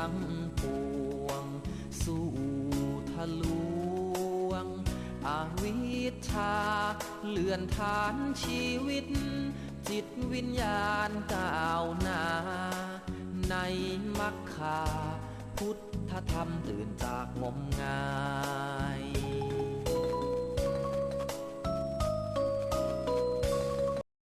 ทั้งปวง สู่ทะลวง อวิชชาเลื่อนฐานชีวิต จิตวิญญาณก้าวหน้า ในมรรคา พุทธธรรมตื่นจากงมงาย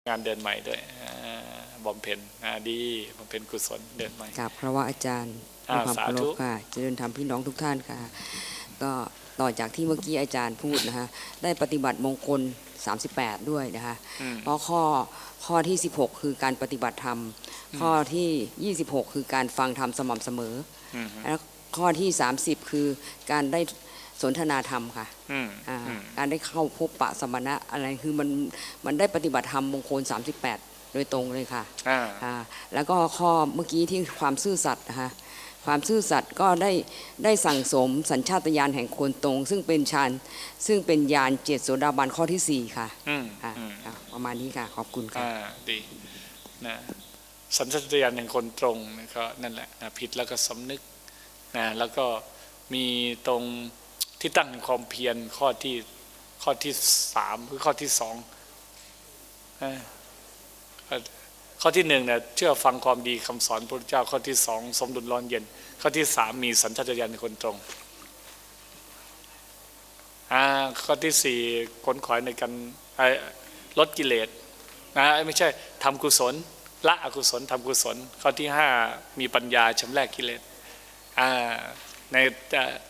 งานเดินใหม่ด้วยบอ่าบำเพ็ญอ่าดีบำเพ็ญกุศลเดินใหม่กับพระวะอาจารย์ ด้วยความสาเคารธุพค่ะเจริญธรรมพี่น้องทุกท่านค่ะ ก็ต่อจากที่เมื่อกี้อาจารย์พูดนะคะได้ปฏิบัติมงคล 38 ด้วยนะคะอืมเพราะข้อข้อที่ 16 คือการปฏิบัติธรรม ข้อที่ 26 คือการฟังธรรมสม่ำเสมออืมแล้วข้อที่ 30 คือการได้สนทนาธรรมค่ะอืมอ่าอืมการได้เข้าพบปะสมณะอะไรคือมันมันได้ปฏิบัติธรรมมงคล 38 โดยตรงเลยค่ะอ่าอ่าแล้วก็ข้อเมื่อกี้ที่ความซื่อสัตย์นะคะ ความซื่อสัตย์ก็ได้ได้สั่งสมสัญชาตญาณแห่งคนตรง ซึ่งเป็นฌานซึ่งเป็นญาณเจ็ดโสดาบันข้อที่สี่ค่ะอืมอ่าอืมอ่าประมาณนี้ค่ะ ขอบคุณค่ะอ่าดีนะสัญชาตญาณแห่งคนตรงนี่ก็นั่นแหละนะผิดแล้วก็สำนึกนะแล้วก็มีตรงที่ตั้งแห่งความเพียรข้อที่ข้อที่สามคือข้อที่สองอ่า ข้อที่หนึ่งเนี่ยเชื่อฟังความดีคำสอนพระพุทธเจ้า ข้อที่สองสมดุลร้อนเย็น ข้อที่สามมีสัญชาตญาณคนตรงข้อที่สี่ขนขวายในการลดกิเลสนะไม่ใช่ทำกุศลละอกุศลทำกุศล ข้อที่ห้ามีปัญญาชำแรกกิเลสใน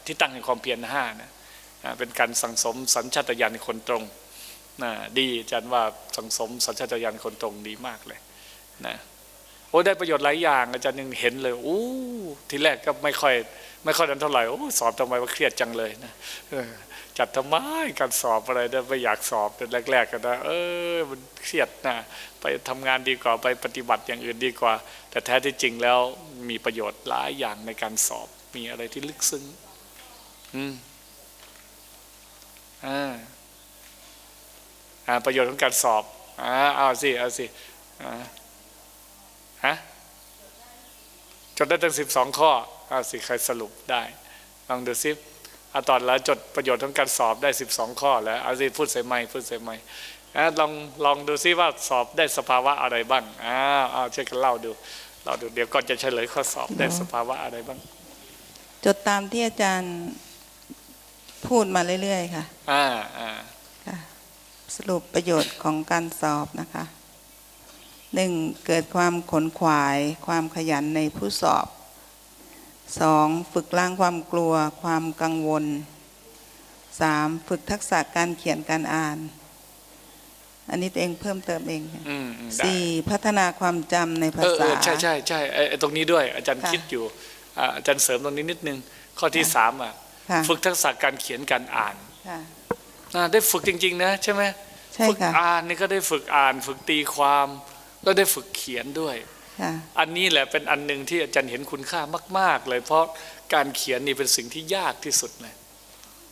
ที่ตั้งแห่งความเพียรห้านะเป็นการสังสมสัญชาตญาณในคนตรงนะดีอาจารย์ว่าสังสมสัญชาตญาณคนตรงดีมากเลย นะโอ้ได้ประโยชน์หลายอย่าง อาจารย์ยังเห็นเลยอู้ทีแรกก็ไม่ค่อยไม่ค่อยนั้นเท่าไหร่โอ้สอบทำไมว่าเครียดจังเลยนะจัดทำไมการสอบอะไรนะไม่อยากสอบแต่แรก ๆกันะเออมันเครียดนะไปทำงานดีกว่าไปปฏิบัติอย่างอื่นดีกว่า แต่แท้ที่จริงแล้วมีประโยชน์หลายอย่างในการสอบมีอะไรที่ลึกซึ้งอืมอ่าอ่าประโยชน์ของการสอบอ่าเอาสิเอาสิอ่า ฮะจดได้ตั้งสิบสองข้อเอาสิใครสรุปได้ ลองดูซิอาตอนแล้วจดประโยชน์ของการสอบได้ 12 ข้อแล้วเอาสิพูดใส่ไม้พูดใส่ไม้อะลองลองดูซิว่าสอบได้สภาวะอะไรบ้างอ้าวอ้าวช่วยกันเล่าดูเราดูเดี๋ยวก่อนจะเฉลยข้อสอบได้สภาวะอะไรบ้าง จดตามที่อาจารย์พูดมาเรื่อยๆค่ะ อ่าอ่าค่ะสรุปประโยชน์ของการสอบนะคะ หนึ่งเกิดความขนขวายความขยันในผู้สอบสองฝึกล้างความกลัวความกังวลสามฝึกทักษะการเขียนการอ่าน อันนี้ตัวเองเพิ่มเติมเองค่ะอืมอืมได้สี่พัฒนาความจำในภาเออเอษาอใช่ใช่ใช่ไอ้ไอ้ตรงนี้ด้วย อาจารย์ค่ะคิดอยู่อ่าอาจารย์เสริมตรงนี้นิดนึง ข้อที่สามอะค่ะฝึกทักษะการเขียนการอ่านค่ะอ่าได้ฝึกจริง ๆ นะ ใช่ไหมใช่ฝึกค่ะอ่านนี่ก็ได้ฝึกอ่าน ฝึกตีความ แล้วได้ฝึกเขียนด้วยค่ะอันนี้แหละเป็นอันหนึ่งที่อาจารย์เห็นคุณค่ามาก ๆ เลย เพราะการเขียนนี่เป็นสิ่งที่ยากที่สุดเลย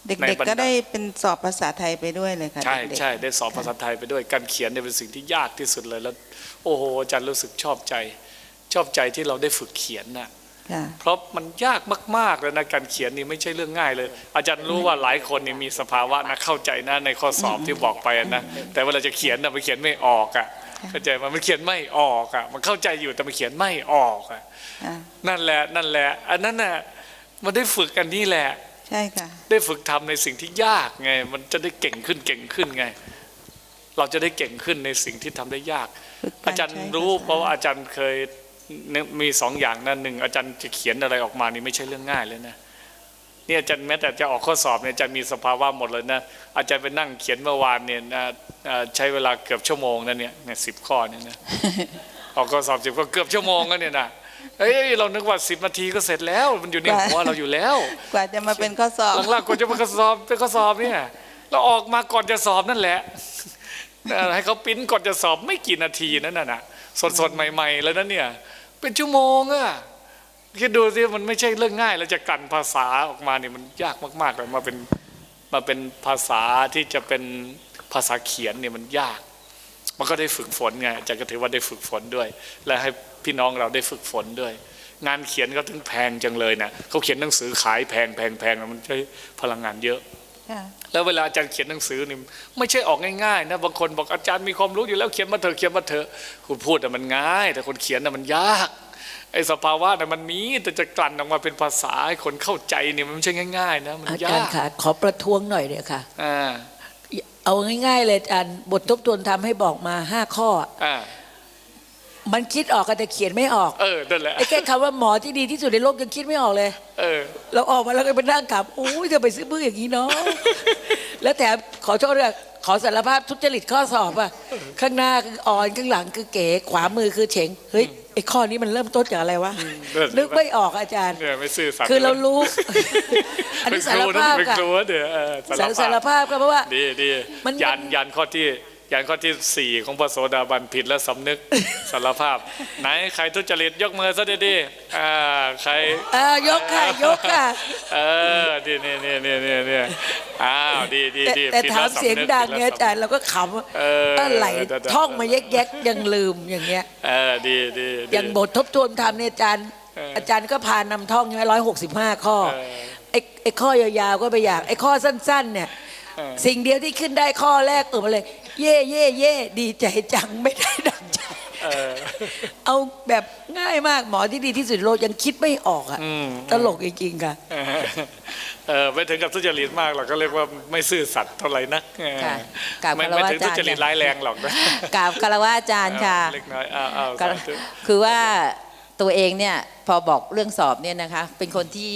เด็ในกบรรดาๆก็ได้เป็นสอบภาษาไทยไปด้วยเลยค่ะใช่เด็กๆใช่ได้สอบภาษาไทยไปด้วย การเขียนเนี่ยเป็นสิ่งที่ยากที่สุดเลยแล้ว โอ้โหอาจารย์รู้สึกชอบใจ ชอบใจที่เราได้ฝึกเขียนน่ะค่ะเพราะมันยากมากๆเลยนะการเขียนนี่ไม่ใช่เรื่องง่ายเลย อาจารย์รู้ว่าหลายคนนี่มีสภาวะนะเข้าใจนะในข้อสอบที่บอกไปนะแต่เวลาจะเขียนนะมันเขียนไม่ออกอะ เข้าใจไหมมันเขียนไม่ออกอะ มันเข้าใจอยู่แต่มันเขียนไม่ออกอะค่ะนั่นแหละนั่นแหละ อันนั้นน่ะมันได้ฝึกกันนี่แหละ ใช่ค่ะ ได้ฝึกทำในสิ่งที่ยากไง มันจะได้เก่งขึ้นเก่งขึ้นไง เราจะได้เก่งขึ้นในสิ่งที่ทำได้ยากฝึกกอาจารย์รู้ใช้ภษเพราะว่าอาจารย์เคยมีสองอย่างนั่นหนึ่งอาจารย์จะเขียนอะไรออกมานี่ไม่ใช่เรื่องง่ายเลยนะ เนี่ยอาจารย์แม้แต่จะออกข้อสอบเนี่ยอาจารย์มีสภาวะหมดเลยนะอาจารย์ไปนั่งเขียนเมื่อวานเนี่ยนะเอ่อใช้เวลาเกือบชั่วโมงนั่นเนี่ยเนี่ยสิบข้อเนี่ยนะออกข้อสอบสิบก็เกือบชั่วโมงแล้วเนี่ยนะเอ้ยเรานึกว่าสิบนาทีก็เสร็จแล้ว มันอยู่ในหัวเราอยู่แล้ว กว่าจะมาเป็นข้อสอบหลังๆก่อนจะเป็นข้อสอบเป็นข้อสอบเนี่ยเราออกมาก่อนจะสอบนั่นแหละให้เขาปริ้นก่อนจะสอบไม่กี่นาทีนั่นน่ะสดๆใหม่ ๆ แล้วนั่นเนี่ย เป็นชั่วโมงอะ คิดดูสิมันไม่ใช่เรื่องง่ายเราจะกลั่นภาษาออกมาเนี่ยมันยากมากๆเลยมาเป็นมาเป็นภาษาที่จะเป็นภาษาเขียนเนี่ยมันยาก มันก็ได้ฝึกฝนไงอาจารย์ก็ถือว่าได้ฝึกฝนด้วย และให้พี่น้องเราได้ฝึกฝนด้วย งานเขียนก็ถึงแพงจังเลยนะเขาเขียนหนังสือขายแพงแพงแพงมันใช้พลังงานเยอะค่ะแล้วเวลาอาจารย์เขียนหนังสือนี่ไม่ใช่ออกง่ายๆนะบางคนบอกอาจารย์มีความรู้อยู่แล้วเขียนมาเถอะเขียนมาเถอะคุณพูดแต่ะมันง่าย แต่คนเขียนน่ะมันยาก ไอ้สภาวะน่ะมันมีแต่จะกลั่นออกมาเป็นภาษาให้คนเข้าใจเนี่ยมันไม่ใช่ง่ายๆนะมันอายจารากย์ค่ะขอประท้วงหน่อยเนี่ยค่ะอ่าเอาง่าย ๆ เลยอาจารย์บททบทวนทำให้บอกมาห้าข้ออ่ามันคิดออกกันแต่เขียนไม่ออก เออนั่นแหละไอ้แค่คำว่าหมอที่ดีที่สุดในโลกยังคิดไม่ออกเลย เออ เราออกมาแล้วก็ไปนั่งกับโอ้ยจะไปซื้อบื้ออย่างนี้เนาะแล้วแถมขอโทษด้วย ขอสารภาพทุจริตข้อสอบอะข้างหน้าคือออนข้างหลังคือเก๋ขวามือคือเฉงเฮ้ยไอ้ข้อนี้มันเริ่มต้นจากอะไรวะเออนึกไม่ออกอาจารย์เนี่ยไม่ซื่อสัตย์คือเรารู้ อันนี้เป็ครูสารภาพเป็นค่ะครูนะเดี๋ยวเออสารสารภาพก็เพราะว่าดีดีมันยันยันข้อที่ ยันข้อที่สี่ของพระโสดาบันผิดและสำนึกสารภาพ ไหนใครทุจริตยกมือซะดีๆอ่าใครเออยกค่ะยกค่ะ เออดีนี่นี่นี่นี่นี่อ้าวดีดีแต่ดีแต่ผิถามและเสียงสำนึกดังผิเนี่ยและอาจารย์เราก็ขำว่าเอออะไรเดี๋ยวๆท่องมาแยกๆยังลืมอย่างเงี้ย เออดีดีดี อย่างบททบทวนธรรมเนี่ยอาจารย์ เออออาจารย์ก็พานำท่องใช่ไหมร้อยหกสิบห้าข้อเออไอ้ไอ้ข้อยาวๆก็ไปอย่างไอ้ข้อสั้น ๆ เนี่ย เออ สิ่งเดียวที่ขึ้นได้ข้อแรกเออมาเลย เย่เย่เย่ดีใจจังไม่ได้ดังใจ เออ เอาแบบง่ายมากหมอที่ดีที่สุดในโลกยังคิดไม่ออกอะอืม ตลกจริงๆค่ะเออเออไม่ถึงกับทุจริตมากหรอกก็เรียกว่าไม่ซื่อสัตย์เท่าไหร่นักเออค่ะกราบไม่คารไม่วะถึงทุจริตอาจารย์ ร้ายแรงหรอกนะกราบคารวะอาจารย์ค่ะเล็กน้อยอ้าวอ้าวก็สาธุ คือว่าตัวเองเนี่ยพอบอกเรื่องสอบเนี่ยนะคะเป็นคนที่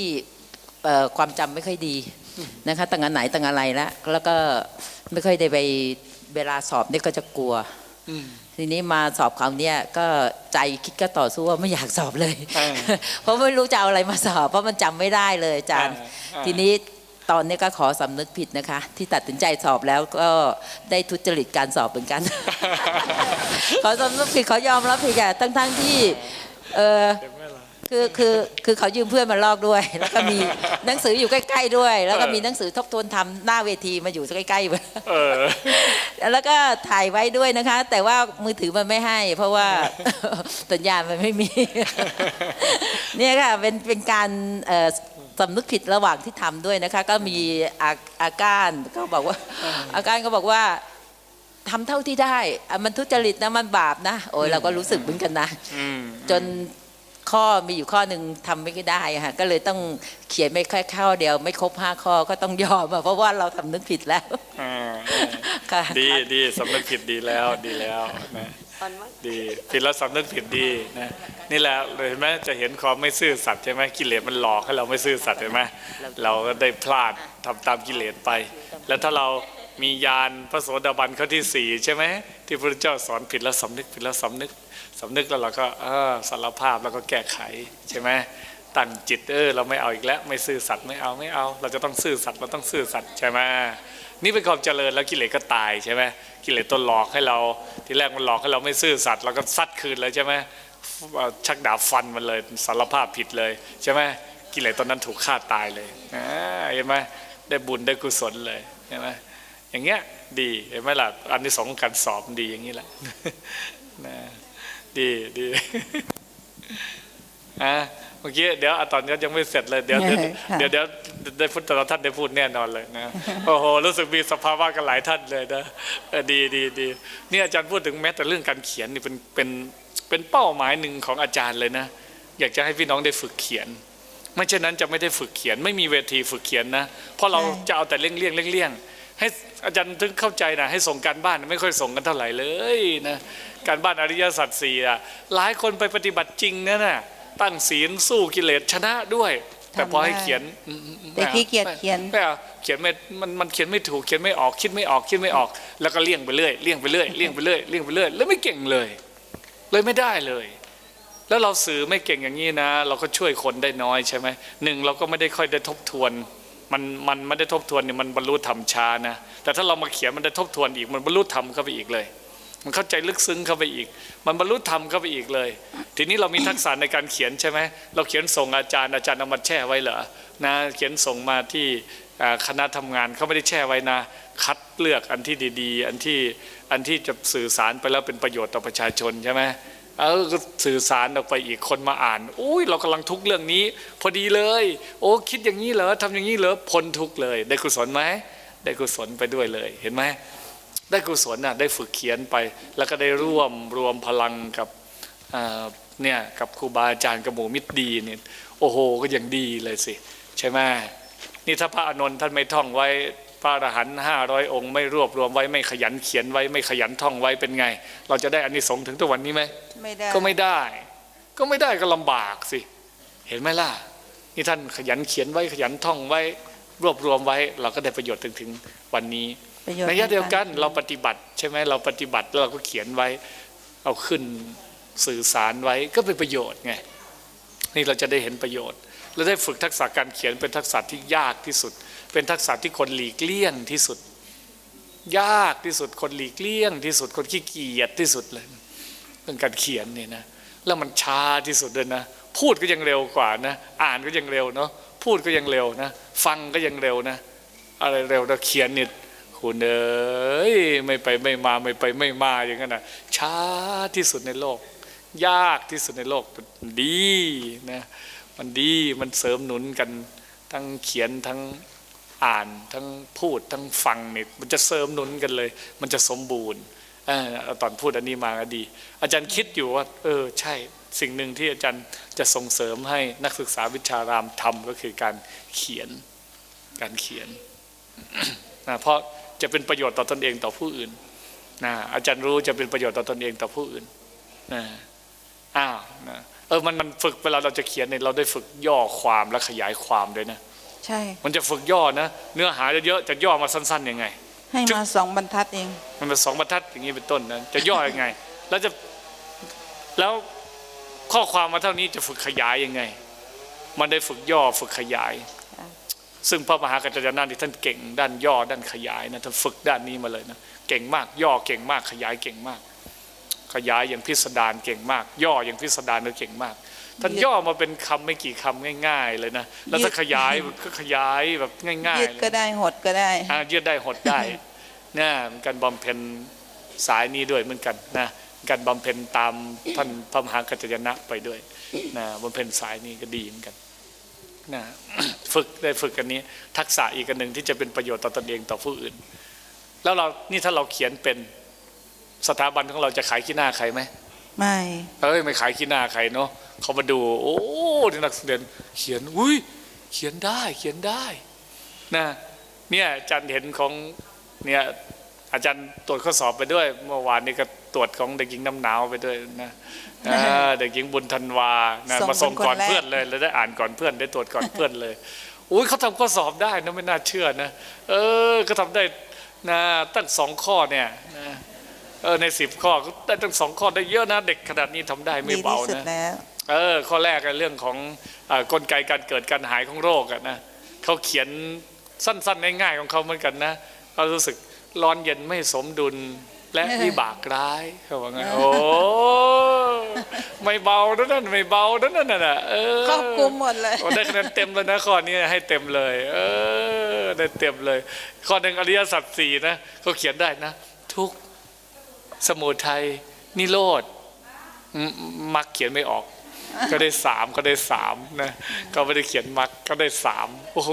เอ่อความจำไม่ค่อยดีนะคะตั้งอันไหนตั้งอะไรแล้วแล้วก็ไม่ค่อยได้ไป เวลาสอบเนี่ยก็จะกลัวอืมทีนี้มาสอบคราวเนี้ยก็ใจคิดก็ต่อสู้ว่าไม่อยากสอบเลยเออเพราะไม่รู้จะเอาอะไรมาสอบ เพราะมันจำไม่ได้เลยอาจารย์เออเออทีนี้ตอนนี้ก็ขอสำนึกผิดนะคะ ที่ตัดสินใจสอบแล้วก็ได้ทุจริตการสอบเหมือนกันขอสำนึกผิดขอยอมรับผิดค่ะทั้งทั้งๆที่เออเห็นไหมล่ะ คือคือคือเขายืมเพื่อนมาลอกด้วย แล้วก็มีหนังสืออยู่ใกล้ ๆด้วย แล้วก็เออมีหนังสือทบทวนทำหน้าเวทีมาอยู่ใกล้ๆเออแล้วก็ถ่ายไว้ด้วยนะคะ แต่ว่ามือถือมันไม่ให้ เพราะว่าสัญญาณมันไม่มี เนี่ยค่ะเป็นเป็นการเอ่อสำนึกผิดระหว่างที่ทำด้วยนะคะ ก็มีอาอาการก็บอกว่า อาการก็บอกว่าทำเท่าที่ได้อะมันทุจริตนะ มันบาปนะ โอ้ยเราก็รู้สึกเหมือนกันนะอืมจน ข้อมีอยู่ข้อหนึ่งทำไม่ได้อะค่ะก็เลยต้องเขียนไม่แค่ข้อเดียว ไม่ครบห้าข้อก็ต้องยอมอะเพราะว่าเราทำนึกผิดแล้วอ่าค่ะดีดีสำนึกผิดดีแล้วดีแล้วนะดีผิดแล้วสำนึกผิดดีนะนี่แหละเห็นไหมจะเห็นความไม่ซื่อสัตย์ใช่ไหมกิเลสมันหลอกให้เราไม่ซื่อสัตย์เห็นไหมเราก็ได้พลาดทำตามกิเลสไป แล้วถ้าเรามียานพระโสดาบันข้อที่สี่ใช่ไหมที่พระพุทธเจ้าสอนผิดแล้วสำนึกผิดแล้วสำนึก สำนึกแล้วเราก็สารภาพแล้วก็แก้ไขใช่ไหมตั้งจิตเออเราไม่เอาอีกแล้ว ไม่ซื่อสัตย์ไม่เอาไม่เอา เราจะต้องซื่อสัตย์เราต้องซื่อสัตย์ใช่ไหมนี่เป็นความเจริญแล้วกิเลสก็ตายใช่ไหมกิเลสตัวหลอกให้เราที่แรกมันหลอกให้เราไม่ซื่อสัตย์เราก็ซัดคืนเลยใช่ไหมเอาชักดาบฟันมันเลยสารภาพผิดเลยใช่ไหมกิเลสตอนนั้นถูกฆ่าตายเลยอ่าเห็นไหมได้บุญได้กุศลเลยเห็นไหมอย่างเงี้ยดีเห็นไหมล่ะอันที่สองการสอบดีอย่างนี้แหละนะ ดีดีอะเมื่อกี้เดี๋ยวอะตอนนี้ยังไม่เสร็จเลยเดี๋ยวเดี๋ยวค่ะเดี๋ยวเดี๋ยวได้พูดแต่ละท่านได้พูดแน่นอนเลยนะโอ้โหรู้สึกมีสภาวะกันหลายท่านเลยนะเออดีดีดีนี่อาจารย์พูดถึงแม้แต่เรื่องการเขียนนี่เป็นเป็นเป็นเป้าหมายหนึ่งของอาจารย์เลยนะ อยากจะให้พี่น้องได้ฝึกเขียน ไม่เช่นนั้นจะไม่ได้ฝึกเขียน ไม่มีเวทีฝึกเขียนนะเพราะเราจะเอาแต่เลี่ยงเลี่ยงเลี่ยงเลี่ยงให้อาจารย์ถึงเข้าใจนะให้ส่งการบ้านไม่ค่อยส่งกันเท่าไหร่เลยนะการบ้านอริยสัจสี่อะหลายคนไปปฏิบัติจริงนะน่ะตั้งศีลสู้กิเลสชนะด้วย แต่พอให้เขียนอืมอืมอืมแต่ขี้เกียจเขียนไม่เอาเขียนไม่มันมันเขียนไม่ถูกเขียนไม่ออกคิดไม่ออกคิดไม่ออก แล้วก็เลี่ยงไปเรื่อยเลี่ยงไปเรื่อยเลี่ยงไปเรื่อยเลี่ยงไปเรื่อยแล้วไม่เก่งเลย เลยไม่ได้เลย แล้วเราสื่อไม่เก่งอย่างนี้นะ เราก็ช่วยคนได้น้อยใช่ไหมหนึ่งเราก็ไม่ได้ค่อยได้ทบทวนมันมันไม่ได้ทบทวนเนี่ยมันบรรลุธรรมช้านะแต่ถ้าเรามาเขียนมันได้ทบทวนอีกมันบรรลุธรรมเข้าไปอีกเลย มันเข้าใจลึกซึ้งเข้าไปอีก มันบรรลุธรรมเข้าไปอีกเลย ทีนี้เรามีทักษะในการเขียนใช่ไหมเราเขียนส่งอาจารย์อาจารย์เอามาแช่ไว้เหรอนะเขียนส่งมาที่คณะทำงานเขาไม่ได้แช่ไว้นะ คัดเลือกอันที่ดีๆ อันที่อันที่จะสื่อสารไปแล้วเป็นประโยชน์ต่อประชาชนใช่ไหมเออก็สื่อสารออกไปอีกคนมาอ่านอุ้ยเรากำลังทุกข์เรื่องนี้ พอดีเลย โอ้คิดอย่างนี้เหรอทำอย่างนี้เหรอพ้นทุกข์เลย ได้กุศลไหมได้กุศลไปด้วยเลยเห็นไหม ได้กุศลน่ะได้ฝึกเขียนไป แล้วก็ได้ร่วมรวมพลังกับอ่าเนี่ยกับครูบาอาจารย์กับหมู่มิตรดีเนี่ยโอ้โหก็ยังดีเลยสิใช่ไหมนี่ถ้าพระอานนท์ท่านไม่ท่องไว้พระอรหันต์ห้าร้อยองค์ไม่รวบรวมไว้ไม่ขยันเขียนไว้ไม่ขยันท่องไว้เป็นไง เราจะได้อานิสงส์ถึงทุกวันนี้ไหมไม่ได้ก็ไม่ได้ ก็ไม่ได้ก็ลำบากสิ เห็นไหมล่ะ นี่ท่านขยันเขียนไว้ขยันท่องไว้ รวบรวมไว้ เราก็ได้ประโยชน์ถึงถึงวันนี้ ประโยชน์ในยะเดียวกันทางการเราปฏิบัติใช่ไหมเราปฏิบัติแล้วเราก็เขียนไว้ เอาขึ้นสื่อสารไว้ก็เป็นประโยชน์ไงนี่เราจะได้เห็นประโยชน์ และได้ฝึกทักษะการเขียนเป็นทักษะที่ยากที่สุด เป็นทักษะที่คนหลีกเลี่ยงที่สุด ยากที่สุดคนหลีกเลี่ยงที่สุดคนขี้เกียจที่สุดเลยเรื่องการเขียนเนี่ยนะแล้วมันช้าที่สุดด้วยนะพูดก็ยังเร็วกว่านะ อ่านก็ยังเร็วเนาะพูดก็ยังเร็วนะ ฟังก็ยังเร็วนะ อะไรเร็วนะเขียนเนี่ย คุณเอ้ยไม่ไปไม่มาไม่ไปไม่มาอย่างนั้นนะช้าที่สุดในโลก ยากที่สุดในโลกดีนะมันดีมันเสริมหนุนกันทั้งเขียนทั้งอ่านทั้งพูดทั้งฟังเนี่ยมันจะเสริมหนุนกันเลย มันจะสมบูรณ์อตอนพูดอันนี้มาก็ดี อาจารย์คิดอยู่ว่า เออใช่สิ่งหนึ่งที่อาจารย์จะส่งเสริมให้นักศึกษาวิชารามทำก็คือการเขียนการเขียนนะเพราะ จะเป็นประโยชน์ต่อตนเองต่อผู้อื่นนะอาจารย์รู้จะเป็นประโยชน์ต่อตนเองต่อผู้อื่นนะอ้าวนะเออมันมันฝึกเวลาเราจะเขียนเนี่ยเราได้ฝึกย่อความและขยายความด้วยนะใช่ มันจะฝึกย่อนะเนื้อหาจะเยอะจะย่อมาสั้นๆยังไง ให้มาสองบรรทัดเอง มันเป็นสองบรรทัดอย่างนี้เป็นต้นนะจะย่อยังไง แล้วจะแล้วข้อความมาเท่านี้จะฝึกขยายยังไง มันได้ฝึกย่อฝึกขยาย ซึ่งพระมหากัจจานาที่ท่านเก่งด้านย่อด้านขยายนะท่านฝึกด้านนี้มาเลยนะเก่งมากย่อเก่งมากขยายเก่งมาก ขยายอย่างพิสดารเก่งมาก ย่ออย่างพิสดารก็เก่งมาก ท่านย่อมาเป็นคำไม่กี่คำง่าย ๆ เลยนะแล้วถ้าขยายก็ขยายแบบง่ายยืดๆเลยก็ได้หดก็ได้อ่ายืดได้หดได้นะมันการบำเพ็ญสายนี้ด้วยเหมือนกันนะการบำเพ็ญตามท่านพระมหากัจจยนะไปด้วยนะบำเพ็ญสายนี้ก็ดีเหมือนกันนะ ฝึกได้ฝึกกันนี้ ทักษะอีกอันหนึ่งที่จะเป็นประโยชน์ต่อตนเองต่อผู้อื่น แล้วเรานี่ถ้าเราเขียนเป็นสถาบันของเราจะขายขี้หน้าใครไหมไม่เอ้ยไม่ขายขี้หน้าใครเนาะเขามาดู โอ้ที่นักเรียนเขียนอุ้ยเขียนได้เขียนได้นะเนี่ยอาจารย์เห็นของเนี่ยอาจารย์ตรวจข้อสอบไปด้วย เมื่อวานนี้ก็ ตรวจของเด็กหญิงน้ำหนาวไปด้วยนะอ่าเด็กหญิงบุญธันวานะมาส่งก่อนเพื่อนเลยแล้วได้อ่านก่อนเพื่อนได้ตรวจก่อนเพื่อนเลยอุ้ยเขาทำข้อสอบได้นะไม่น่าเชื่อนะเออก็ทำได้นะตั้งสองข้อเนี่ยนะเออในสิบข้อก็ได้ตั้งสองข้อได้เยอะนะเด็กขนาดนี้ทำได้ไม่ดีเบาที่สุดนะแล้วเออข้อแรกอะเรื่องของเออกลไกการเกิดการหายของโรคอะนะเขาเขียนสั้นๆง่ายๆของเขาเหมือนกันนะเขารู้สึกร้อนเย็นไม่สมดุล และวิบากร้ายเขาบอกงั้นโอ้ไม่เบานะนั่นไม่เบานะนั่นน่ะเออครอบคลุมหมดเลยโอ้ได้คะแนนเต็มเลยนะข้อนี้ให้เต็มเลย เออได้เต็มเลย ข้อหนึ่งอริยสัจสี่นะเขาเขียนได้นะ ทุกข์สมุทัยนิโรธอืมมักเขียนไม่ออก ก็ได้สามก็ได้สามนะก็ไม่ได้เขียนมักก็ได้สามโอ้โห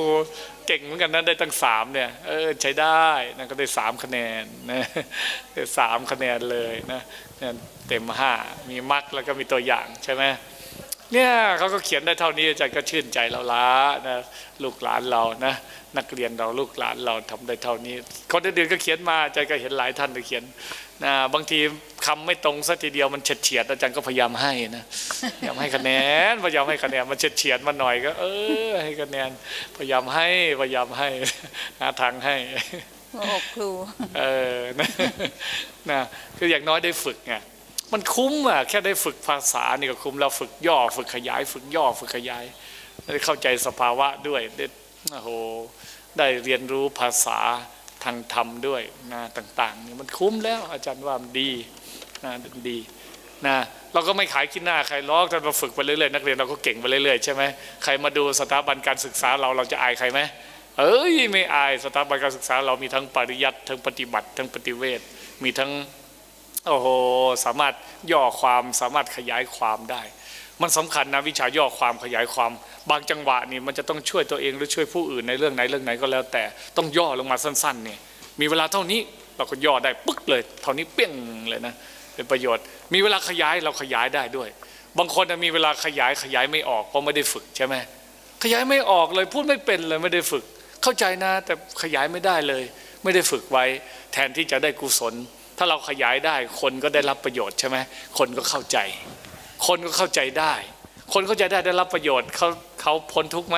เก่งเหมือนกันนะได้ตั้งสามเนี่ยเออใช้ได้นะก็ได้สามคะแนนนะได้สามคะแนนเลยนะเนี่ยเต็มห้ามีมักแล้วก็มีตัวอย่างใช่ไหมเนี่ยเขาก็เขียนได้เท่านี้อาจารย์ก็ชื่นใจเราละนะลูกหลานเรานะนักเรียนเราลูกหลานเราทำได้เท่านี้คนอื่นๆก็เขียนมาอาจารย์ก็เห็นหลายท่านก็เขียน นะบางทีคำไม่ตรงสักทีเดียวมันเฉียดเฉียดๆอาจารย์ก็พยายามให้นะพยายามให้คะแนนพยายามให้คะแนนมันเฉียดเฉียดๆมาหน่อยก็ เออให้คะแนนพยายามให้พยายามให้หาทางให้โอ้ครูเออนะนะคืออย่างน้อยได้ฝึกไงมันคุ้มอะแค่ได้ฝึกภาษานี่ก็คุ้มเราฝึกย่อ ฝึกขยาย ฝึกย่อฝึกขยายได้เข้าใจสภาวะด้วยได้โอ้โหได้เรียนรู้ภาษา ทางธรรมด้วยนะต่างๆนี่มันคุ้มแล้ว อาจารย์ว่ามันดีนะดีนะเราก็ไม่ขายขี้หน้าใครล้อกแต่เราฝึกไปเรื่อยๆนักเรียนเราก็เก่งไปเรื่อยๆใช่ไหมใครมาดูสถาบันการศึกษาเราเราจะอายใครไหมเอ้ยไม่อายสถาบันการศึกษา เรามีทั้งปริยัติทั้งปฏิบัติทั้งปฏิเวทมีทั้งโอ้โหสามารถย่อความสามารถขยายความได้ มันสำคัญนะวิชาย่อความขยายความ บางจังหวะนี่มันจะต้องช่วยตัวเองหรือช่วยผู้อื่นในเรื่องไหนเรื่องไหนก็แล้ว แต่ต้องย่อลงมาสั้นๆเนี่ยมีเวลาเท่านี้เราก็ย่อได้ปึ๊กเลยเท่านี้เปี้ยงเลยนะเป็นประโยชน์ มีเวลาขยายเราขยายได้ด้วย บางคนมีเวลาขยายขยายไม่ออกเพราะไม่ได้ฝึกใช่ไหมขยายไม่ออกเลยพูดไม่เป็นเลยไม่ได้ฝึก เข้าใจนะ แต่ขยายไม่ได้เลย ไม่ได้ฝึกไว้ แทนที่จะได้กุศล ถ้าเราขยายได้คนก็ได้รับประโยชน์ใช่ไหมคนก็เข้าใจ คนก็เข้าใจได้ คนเข้าใจได้ได้รับประโยชน์เขาเขาพ้นทุกไหม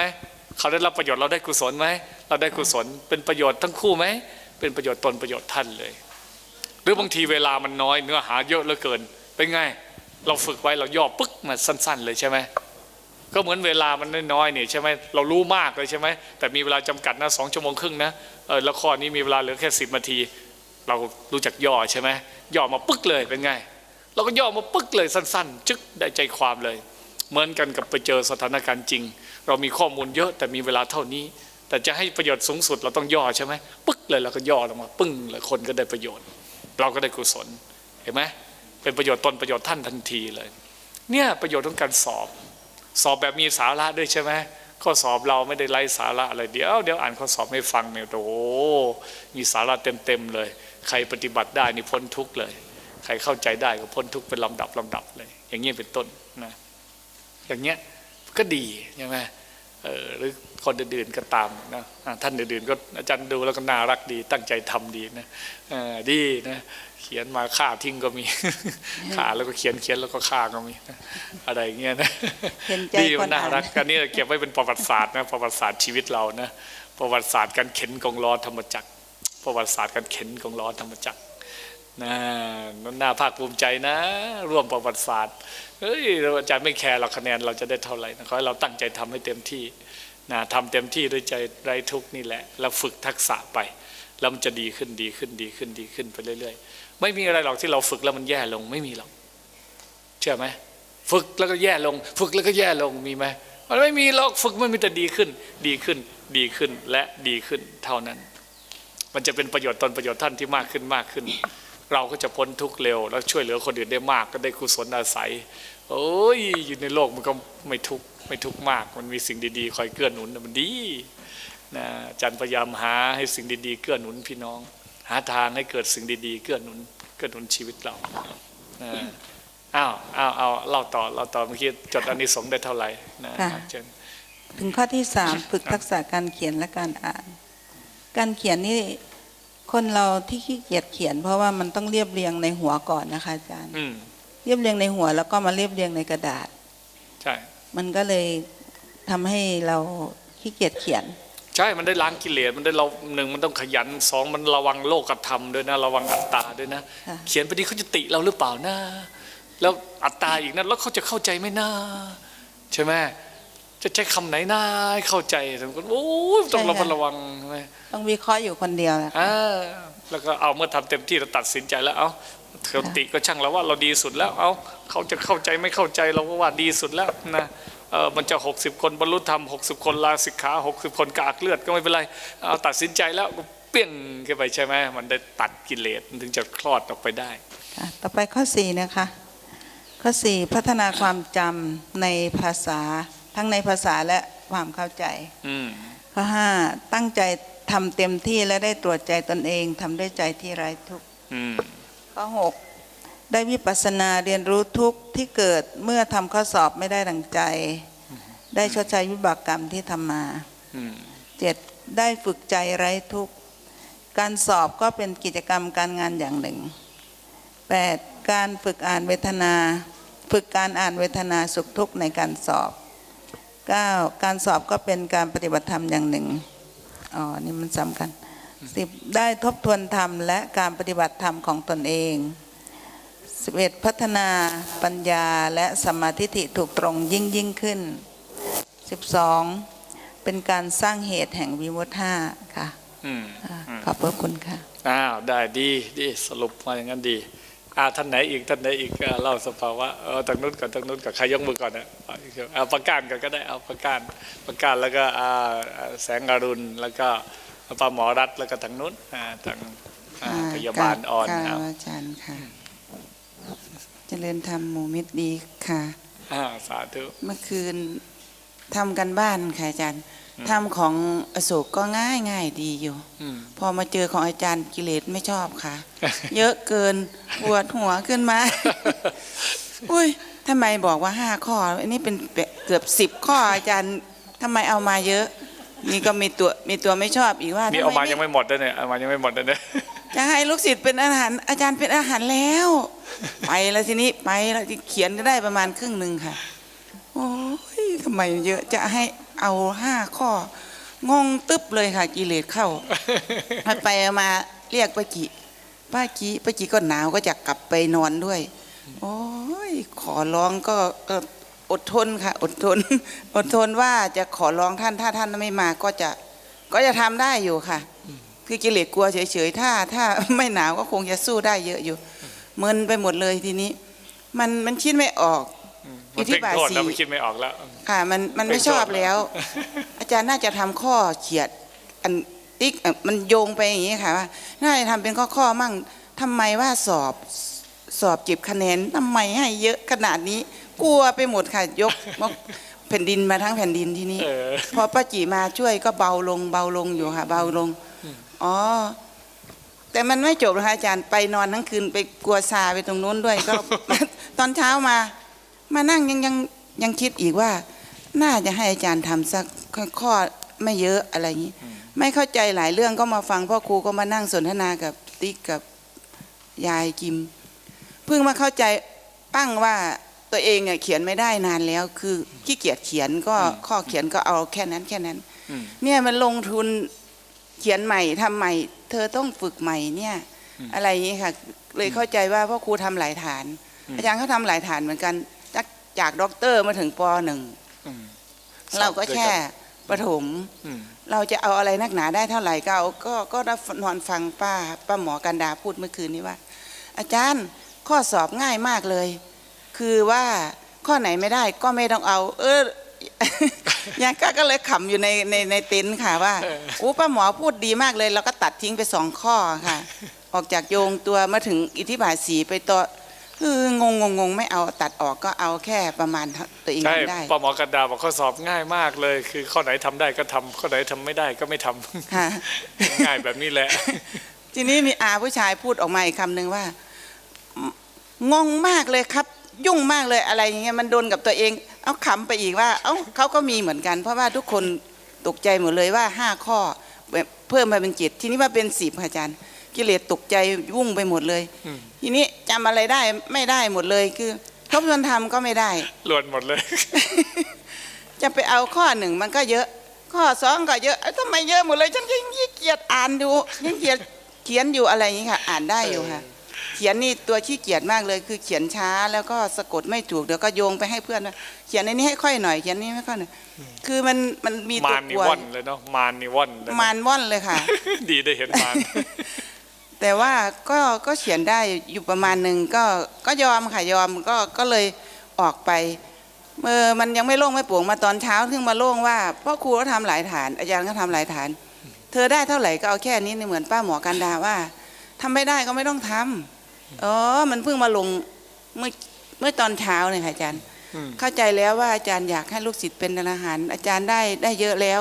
เขาได้รับประโยชน์เราได้กุศลไหมเราได้กุศลเป็นประโยชน์ทั้งคู่ไหมเป็นประโยชน์ตนประโยชน์ท่านเลย หรือบางทีเวลามันน้อยเนื้อหาเยอะเหลือเกินเป็นไงเราฝึกไว้เราย่อปึ๊กมาสั้น ๆ เลยใช่ไหมก็เหมือนเวลามันน้อยๆเนี่ยใช่ไหมเรารู้มากเลยใช่ไหมแต่มีเวลาจำกัดนะสองชั่วโมงครึ่งนะเออละครนี้มีเวลาเหลือแค่สิบนาที เรารู้จักย่อใช่ไหมย่อมาปึ๊กเลยเป็นไง เราก็ย่อมาปึ๊กเลยสั้น ๆ จึ๊กได้ใจความเลย เหมือนกันกับไปเจอสถานการณ์จริง เรามีข้อมูลเยอะแต่มีเวลาเท่านี้ แต่จะให้ประโยชน์สูงสุดเราต้องย่อใช่ไหมปึ๊กเลยเราก็ย่อลงมาปึ้งเลยคนก็ได้ประโยชน์ เราก็ได้กุศลเห็นไหมเป็นประโยชน์ตนประโยชน์ท่านทันทีเลย เนี่ยประโยชน์ของการสอบ สอบแบบมีสาระด้วยใช่ไหมข้อสอบเราไม่ได้ไร้สาระอะไรเดี๋ยวเดี๋ยวอ่านข้อสอบให้ฟังเนี่ยโอ้โหมีสาระเต็มๆเลย ใครปฏิบัติได้นี่พ้นทุกเลย ใครเข้าใจได้ก็พ้นทุกข์เป็นลำดับลำดับเลย อย่างนี้เป็นต้นนะอย่างเงี้ยก็ดีใช่ไหมเออหรือคนอื่นๆก็ตามนะอ่าท่านอื่นๆก็อาจารย์ดูแล้วก็น่ารักดี ตั้งใจทำดีนะเออดีนะเขียนมาฆ่าทิ้งก็มีฆ่าแล้วก็เขียนเขียนแล้วก็ฆ่าก็มีนะอะไรอย่างเงี้ยนะเห็นใจดีคมันนน่าอ่านรักอันนี้เก็บไว้เป็นประวัติศาสตร์นะประวัติศาสตร์ชีวิตเรานะประวัติศาสตร์การเข็นกองล้อธรรมจักรประวัติศาสตร์การเข็นกองล้อธรรมจักร นะน่าภาคภูมิใจนะ ร่วมประวัติศาสตร์เฮ้ยเราอาจารย์ไม่แคร์เราคะแนนเราจะได้เท่าไหร่นะขอให้เราตั้งใจทำให้เต็มที่นะทำเต็มที่ด้วยใจไร้ทุกนี่แหละเราฝึกทักษะไปแล้วมันจะดีขึ้นดีขึ้นดีขึ้นดีขึ้นไปเรื่อยๆ ไม่มีอะไรหรอกที่เราฝึกแล้วมันแย่ลงไม่มีหรอกเชื่อไหมฝึกแล้วก็แย่ลง ฝึกแล้วก็แย่ลงมีไหมมันไม่มีหรอกฝึกมันมีแต่ดีขึ้น ดีขึ้นดีขึ้นและดีขึ้นเท่านั้น มันจะเป็นประโยชน์ตนประโยชน์ท่านที่มากขึ้นมากขึ้น เราก็จะพ้นทุกข์เร็ว แล้วช่วยเหลือคนอื่นได้มากก็ได้กุศลอาศัยโอ้ยอยู่ในโลกมันก็ไม่ทุกข์ไม่ทุกข์มาก มันมีสิ่งดีๆ คอยเกื้อหนุนมันดีนะอาจันพยายามหาให้สิ่งดีๆ เกื้อหนุนพี่น้อง หาทางให้เกิดสิ่งดีๆ เกื้อหนุนเกื้อหนุนชีวิตเรานะอ้าวอ้าวเอาเล่าต่อเล่าต่อเมื่อกี้จดอันนี้สงส์ได้เท่าไหร่นะค่ะเชิญถึงข้อที่สามฝึกทักษะการเขียนและการอ่าน การเขียนนี่ คนเราที่ขี้เกียจเขียน เพราะว่ามันต้องเรียบเรียงในหัวก่อนนะคะอาจารย์อืมเรียบเรียงในหัวแล้วก็มาเรียบเรียงในกระดาษ ใช่ มันก็เลยทำให้เราขี้เกียจเขียน ใช่ มันได้ล้างกิเลส มันได้เราหนึ่งมันต้องขยันสองมันระวังโลกธรรมด้วยนะ ระวังอัตตาด้วยนะค่ะเขียนไปดีเขาจะติเราหรือเปล่านะ แล้วอัตตาอีกนะแล้วเขาจะเข้าใจไหมนะใช่ไหม จะใช้คำไหนนะให้เข้าใจถึงคนโอ้ยต้องระมัดระวังใช่ไหมต้องวิเคราะห์อยู่คนเดียวนะคะอ่าแล้วก็เอาเมื่อทำเต็มที่เราตัดสินใจแล้วเอาเขาติก็ช่างแล้วว่าเราดีสุดแล้วเอาเขาจะเข้าใจไม่เข้าใจเราก็ว่าดีสุดแล้วนะเออมันจะ 60 คนบรรลุธรรม60 คนลาสิกขา60 คนกากเลือดก็ไม่เป็นไรเอาตัดสินใจแล้วก็เปี้ยงขึ้นไปใช่ไหมมันได้ตัดกิเลสมันถึงจะคลอดออกไปได้ค่ะต่อไปข้อสี่นะคะข้อสี่พัฒนาความจำในภาษา ทั้งในภาษาและความเข้าใจอืมข้อห้าตั้งใจทำเต็มที่และได้ตรวจใจตนเองทำด้วยใจที่ไร้ทุกข์อืมข้อหกได้วิปัสสนาเรียนรู้ทุกข์ที่เกิดเมื่อทำข้อสอบไม่ได้ดังใจ ได้ชดใช้วิบากกรรมที่ทำมาอืมเจ็ดได้ฝึกใจไร้ทุกข์การสอบก็เป็นกิจกรรมการงานอย่างหนึ่งแปดการฝึกอ่านเวทนา ฝึกการอ่านเวทนาสุขทุกข์ในการสอบ เก้าการสอบก็เป็นการปฏิบัติธรรมอย่างหนึ่งอ๋อนี่มันสำคัญสิบได้ทบทวนธรรมและการปฏิบัติธรรมของตนเองสิบเอ็ดพัฒนาปัญญาและสมมาธิฐิถูกตรงยิ่งยิ่งขึ้นสิบสองเป็นการสร้างเหตุแห่งวิมุตห้าค่ะอืมอ่าขอบพระคุณค่ะอ้าวได้ดีดีสรุปมาอย่างนั้นดี อ่าท่านไหนอีกท่านไหนอีกอ่าเล่าสภาวะเออทางนู้นก่อนทางนู้นก่อนใครยกมือก่อนนะเอาอีกเอาประการก่อนก็ได้เอาประการประการแล้วก็อ่าอ่าแสงอรุณแล้วก็ป้าหมอรัฐแล้วก็ทางนู้นอ่าทางอ่าพยาบาลอ่อนค่ะเอาอาจารย์ค่ะเจริญธรรมหมู่มิตรดีค่ะอ่าสาธุเมื่อคืนทำกันบ้านค่ะอาจารย์ ทำของอโศกก็ง่ายง่ายดีอยู่อืมพอมาเจอของอาจารย์กิเลสไม่ชอบค่ะ เยอะเกินปวดหัวขึ้นมา อุ้ยทำไมบอกว่าห้าข้อ อันนี้เป็นเกือบสิบข้ออาจารย์ทำไมเอามาเยอะ นี่ก็มีตัวมีตัวไม่ชอบอีกว่ามีทำเอามาไยังไม่หมดเลยเนี่ยเอามายังไม่หมดเลยเนี่ยจะให้ลูกศิษย์เป็นอาหารอาจารย์เป็นอาหารแล้ว ไปแล้วทีนี้ไปแล้วเขียนก็ได้ประมาณครึ่งหนึ่งค่ะ โอ้ย ทำไมเยอะจะให้เอาห้าข้องงตึ๊บเลยค่ะกิเลสเข้าไปไปมาเรียกป้าจิป้าจิป้าจิก็หนาวก็จะกลับไปนอนด้วย โอ้ยขอร้องก็ก็อดทนค่ะ อดทน อดทนว่าจะขอร้องท่านถ้าท่านไม่มาก็จะก็จะทำได้อยู่ค่ะ คือกิเลสกลัวเฉยๆถ้า ถ้าไม่หนาวก็คงจะสู้ได้เยอะอยู่มึนไปหมดเลยทีนี้ มันมันคิดไม่ออกมันเพ่งโทษแล้วมันคิดไม่ออกแล้ว ค่ะมันมันไม่ชอบแล้ว อาจารย์น่าจะทำข้อเขียดอันติ๊กอะมันโยงไปอย่างนี้ค่ะว่าน่าจะทำเป็นข้อข้อๆมั่งทำไมว่าสอบสอบเก็บคะแนนทำไมให้เยอะขนาดนี้ กลัวไปหมดค่ะยกมกแผ่นดินมาทั้งแผ่นดินที่นี้เออพอป้าจีมาช่วยก็เบาลงเบาลงอยู่ค่ะ เบาลงอ๋อแต่มันไม่จบนะคะอาจารย์ไปนอนทั้งคืนไปกลัวซาไปตรงนู้นด้วยก็ ตอนเช้ามา มานั่งยังยังยังคิดอีกว่า น่าจะให้อาจารย์ทำสักข้อไม่เยอะอะไรอย่างนี้ ไม่เข้าใจหลายเรื่องก็มาฟังพ่อครูก็มานั่งสนทนากับติ๊กกับยายกิม เพิ่งมาเข้าใจปั้งว่าตัวเองเนี่ยเขียนไม่ได้นานแล้ว คือขี้เกียจเขียนก็ข้อเขียนก็เอาแค่นั้นแค่นั้นอืมเนี่ยมันลงทุนเขียนใหม่ทำใหม่ เธอต้องฝึกใหม่เนี่ย อะไรอย่างนี้ค่ะ เลยเข้าใจว่าพ่อครูทำหลายฐาน อาจารย์เขาทำหลายฐานเหมือนกันจากจากด็อกเตอร์มาถึงปหนึ่งอืม เราก็แค่ประถมอืมเราจะเอาอะไรนักหนาได้เท่าไหร่ก็เอาก็ก็ได้นอนฟังป้าป้าหมอกันดาพูดเมื่อคืนนี้ว่า อาจารย์ข้อสอบง่ายมากเลย คือว่าข้อไหนไม่ได้ก็ไม่ต้องเอา เออยังก็ก็เลยขำอยู่ในในในเต็นท์ค่ะว่าโอ้ป้าหมอพูดดีมากเลย เราก็ตัดทิ้งไปสองข้อค่ะ ออกจากโยงตัวมาถึงอิทธิบาทสีไปต่อ เอองงงงงไม่เอาตัดออกก็เอาแค่ประมาณตัวเองใช่ทำได้ป้าหมอกันดาบอกข้อสอบง่ายมากเลย คือข้อไหนทำได้ก็ทำข้อไหนทำไม่ได้ก็ไม่ทำค่ะง่ายแบบนี้แหละ ทีนี้มีอาผู้ชายพูดออกมาอีกคำหนึ่งว่า งงมากเลยครับ ยุ่งมากเลยอะไรอย่างเงี้ยมันโดนกับตัวเอง เอาขำไปอีกว่า เอ้าเขาก็มีเหมือนกัน เพราะว่าทุกคนตกใจหมดเลยว่าห้าข้อแบบเพิ่มมาเป็นเจ็ดทีนี้ว่าเป็นสิบค่ะอาจารย์ กิเลสตกใจวุ่งไปหมดเลยอืมทีนี้จำอะไรได้ไม่ได้หมดเลยคือทบทวนธรรมก็ไม่ได้ล้วนหมดเลย จะไปเอาข้อหนึ่งมันก็เยอะ ข้อสองก็เยอะเอ้ยทำไมเยอะหมดเลยฉันยังขี้เกียจอ่านอยู่ยังเกียจเขียนอยู่อะไรอย่างนี้ค่ะ อ่านได้อยู่ค่ะ เขียนนี่ตัวขี้เกียจมากเลย คือเขียนช้าแล้วก็สะกดไม่ถูกเดี๋ยวก็โยงไปให้เพื่อนว่าเขียนในนี้ให้ค่อยหน่อยเขียนนี้ไม่ค่อยหน่อยคือมันมันมีตัมาวรนิกลัวว่อนเลยเนาะมารนิว่อนเลยนะมานว่อนเลยค่ะ ดีได้เห็นมาร แต่ว่าก็ก็เขียนได้อยู่ประมาณหนึ่งก็ก็ยอมค่ะยอมก็ก็เลยออกไปเมื่อมันยังไม่โล่งไม่โปร่งมาตอนเช้าถึงมาโล่งว่าพ่อครูก็ทำหลายฐาน อาจารย์ก็ทำหลายฐาน เธอได้เท่าไหร่ก็เอาแค่นี้นี่เหมือนป้าหมอกันดาว่าทำไม่ได้ก็ไม่ต้องทำอ๋อมันเพิ่งมาลงเมื่อเมื่อตอนเช้าเนี่ยค่ะอาจารย์อืมเข้าใจแล้วว่าอาจารย์อยากให้ลูกศิษย์เป็นทหาร อาจารย์ได้ได้เยอะแล้ว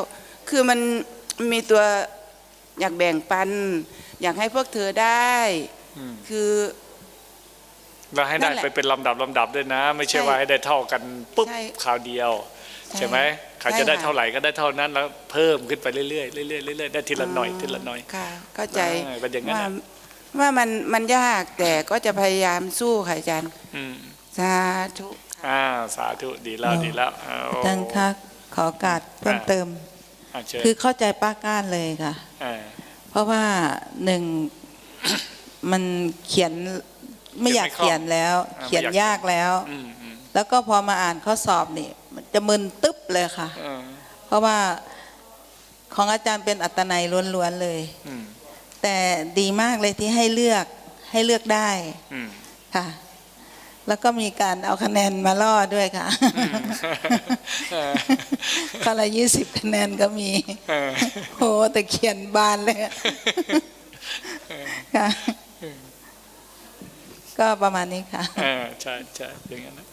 คือมันมีตัวอยากแบ่งปัน อยากให้พวกเธอได้อืมคือแล้วให้นั่ได้นแหละไปเป็นลำดับลำดับด้วยนะ ไม่ใช่ใช่ว่าให้ได้เท่ากันปุ๊บใช่คราวเดียว ใช่ใช่ไหมเขาใช่จะได้ค่ะเท่าไหร่ก็ได้เท่านั้นแล้วเพิ่มขึ้นไปเรื่อยๆเรื่อยๆเรื่อยๆได้ทีละหน่อยทีละหน่อยค่ะเข้าใจอ่าเป็นอย่างนั้นว่าน่ะว่ามันมันยากแต่ก็จะพยายามสู้ค่ะอาจารย์อืมสาธุอ่าสาธุดีแล้วดีแล้วเอาอาจารย์คะขอโอกาสเพิ่มเติมอ่าเชิญคือเข้าใจป้าก้านเลยค่ะอ่า เพราะว่าหนึ่งมันเขียนไม่อยากเขียนแล้ว เขียนยากแล้วอืมอืมแล้วก็พอมาอ่านข้อสอบนี่มันจะมึนตึ๊บเลยค่ะอ่าเพราะว่าของอาจารย์เป็นอัตนัยล้วนๆเลยอืมแต่ดีมากเลยที่ให้เลือกให้เลือกได้อืมทค่ะ แล้วก็มีการเอาคะแนนมาล่อด้วยค่ะเออคนละยี่สิบคะแนนก็มีเออโหแต่เขียนบานเลยอะค่ะก็ประมาณนี้ค่ะเออใช่ใช่อย่างนั้นนะ